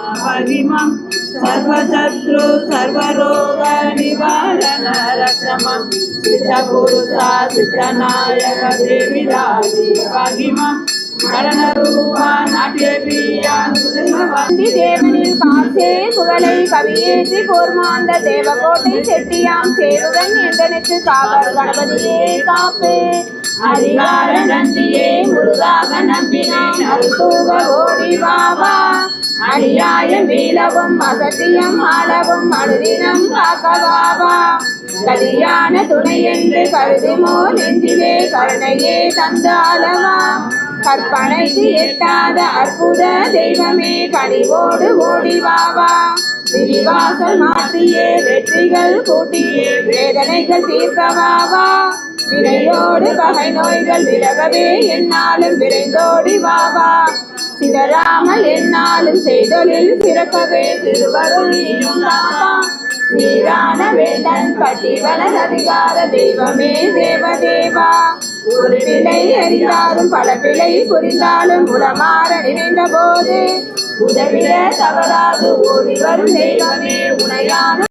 महिमं सर्वशत्रु सर्वरोग निवारण रक्षमं सिद्धपुरुषा सिद्धनायक देविराजी महिमं மரணரூபா நாட்டியபியான் வந்தி தேவனின் காசே புகழை கவியேற்றி போர்மாந்த தேவகோட்டை செட்டியாம் சேவுகன் என்றனுக்கு காவல் கணபதியே காப்பு அதிகார நந்தியே முருகாக நம்பினேன் அருள்தூக ஓடி பாபா அநியாயம் வீழவும் அசத்தியம் ஆளவும் அனுதினம் காக்கவாவா கலியான துணை என்று கருதுமோ நெஞ்சிலே கருணையே தந்தாலவா கற்பனைக்கு எட்டாத அற்புத தெய்வமே கனிவோடு ஓடிவாவா? விரிவாசல் மாற்றியே வெற்றிகள் கூட்டியே வேதனைகள் தீர்க்கவாவா? வினையோடு பகை நோய்கள் விலகவே என்னாலும் விரைந்தோடி வாவா சிதறாமல் என்னாலும் செய்தொழில் சிறப்பவே திருவருள் நீயும் தாத்தா நீரான வேந்தன் பட்டி வளரதிகார தெய்வமே தேவதேவா. ஒரு பிழை அறிந்தாலும் பல பிழை புரிந்தாலும் உளமாற நினைந்த போது உதவிட தவறாது ஓடி வரும் தெய்வமே உனையான